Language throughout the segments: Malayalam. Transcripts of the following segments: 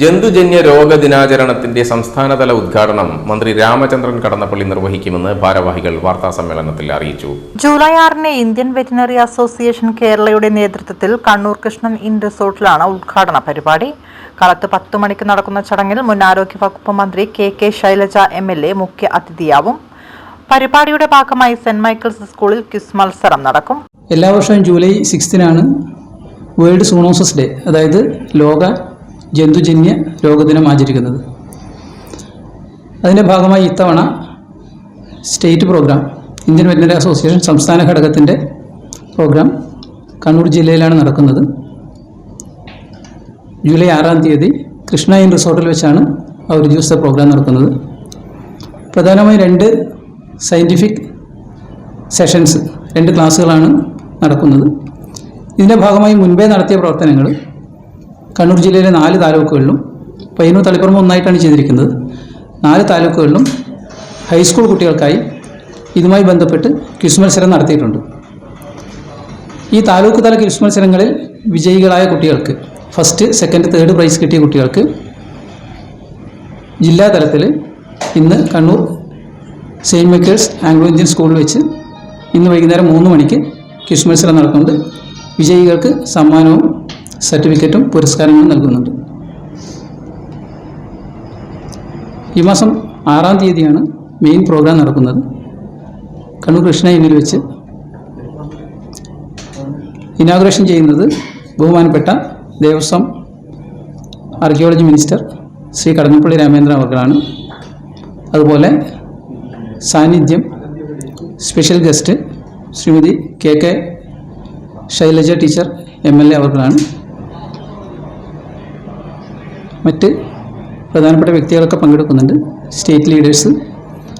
ജന്തുജന്യ രോഗ ദിനാചരണത്തിന്റെ സംസ്ഥാനതല ഉദ്ഘാടനം മന്ത്രി രാമചന്ദ്രൻ കടന്നപ്പള്ളി നിർവഹിക്കുമെന്ന് ഭാരവാഹികൾ വാർത്താ സമ്മേളനത്തിൽ അറിയിച്ചു. ജൂലൈ ആറിന് ഇന്ത്യൻ വെറ്റിനറി അസോസിയേഷൻ കേരളയുടെ നേതൃത്വത്തിൽ കണ്ണൂർ കൃഷ്ണൻ ഇൻ റിസോർട്ടിലാണ് ഉദ്ഘാടന പരിപാടി. കാലത്ത് പത്ത് മണിക്ക് നടക്കുന്ന ചടങ്ങിൽ മുൻ ആരോഗ്യ വകുപ്പ് മന്ത്രി K K Shailaja M L A മുഖ്യ അതിഥിയാവും. പരിപാടിയുടെ ഭാഗമായി സെന്റ് മൈക്കിൾസ് സ്കൂളിൽ ക്വിസ് മത്സരം നടക്കും. എല്ലാ വർഷവും ജൂലൈ സിക്സ്തിനാണ് വേൾഡ് സൂണോസസ് ഡേ അതായത് ലോക ജന്തുജന്യ രോഗദിനം ആചരിക്കുന്നത്. അതിന്റെ ഭാഗമായി ഇത്തവണ state programme Indian veterinary association സംസ്ഥാന ഘടകത്തിന്റെ പ്രോഗ്രാം കണ്ണൂർ ജില്ലയിലാണ് നടക്കുന്നത്. ജൂലൈ ആറാം തീയതി കൃഷ്ണ ഇൻ റിസോർട്ടിൽ വെച്ചാണ് ആ ഒരു ദിവസത്തെ പ്രോഗ്രാം നടക്കുന്നത്. പ്രധാനമായും രണ്ട് സയന്റിഫിക് സെഷൻസ് രണ്ട് ക്ലാസ്സുകളാണ് നടക്കുന്നത്. ഇതിന്റെ ഭാഗമായി മുൻപേ നടത്തിയ പ്രവർത്തനങ്ങൾ കണ്ണൂർ ജില്ലയിലെ നാല് താലൂക്കുകളിലും പയ്യന്നൂർ തളിപ്പുറം ഒന്നായിട്ടാണ് ചെയ്തിരിക്കുന്നത്. നാല് താലൂക്കുകളിലും ഹൈസ്കൂൾ കുട്ടികൾക്കായി ഇതുമായി ബന്ധപ്പെട്ട് ക്വിസ് മത്സരം നടത്തിയിട്ടുണ്ട്. ഈ താലൂക്ക് തല ക്വിസ് മത്സരങ്ങളിൽ വിജയികളായ കുട്ടികൾക്ക് ഫസ്റ്റ് സെക്കൻഡ് തേർഡ് പ്രൈസ് കിട്ടിയ കുട്ടികൾക്ക് ജില്ലാ തലത്തിൽ ഇന്ന് Kannur saint Michael's Anglo Indian സ്കൂളിൽ വെച്ച് ഇന്ന് വൈകുന്നേരം മൂന്ന് മണിക്ക് ക്വിസ് മത്സരം നടക്കുന്നുണ്ട്. വിജയികൾക്ക് സമ്മാനവും സർട്ടിഫിക്കറ്റും പുരസ്കാരങ്ങളും നൽകുന്നുണ്ട്. ഈ മാസം ആറാം തീയതിയാണ് മെയിൻ പ്രോഗ്രാം നടക്കുന്നത്. കണ്ണൂർ കൃഷ്ണ എന്നിൽ വെച്ച് ഇനാഗുറേഷൻ ചെയ്യുന്നത് ബഹുമാനപ്പെട്ട ദേവസ്വം ആർക്കിയോളജി മിനിസ്റ്റർ ശ്രീ കടന്നപ്പള്ളി രാമേന്ദ്രൻ അവർക്കാണ്. അതുപോലെ സാന്നിധ്യം special guest Shrimati K K Shailaja teacher M L A അവർക്കാണ്. മറ്റ് പ്രധാനപ്പെട്ട വ്യക്തികളൊക്കെ പങ്കെടുക്കുന്നുണ്ട്. സ്റ്റേറ്റ് ലീഡേഴ്സ്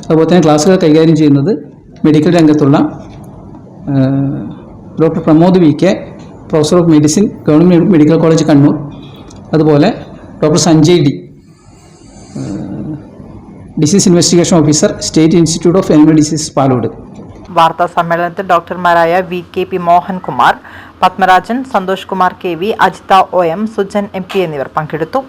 അതുപോലെ തന്നെ ക്ലാസ്സുകൾ കൈകാര്യം ചെയ്യുന്നത് മെഡിക്കൽ രംഗത്തുള്ള doctor Pramod V K professor of medicine government medical college Kannur. അതുപോലെ doctor Sanjay D disease investigation officer state institute of animal disease Palode. വാർത്താ സമ്മേളനത്തിൽ ഡോക്ടർമാരായ V K P Mohankumar Padmarajan Santhosh Kumar K V Ajitha O M Sujan M P എന്നിവർ പങ്കെടുത്തു.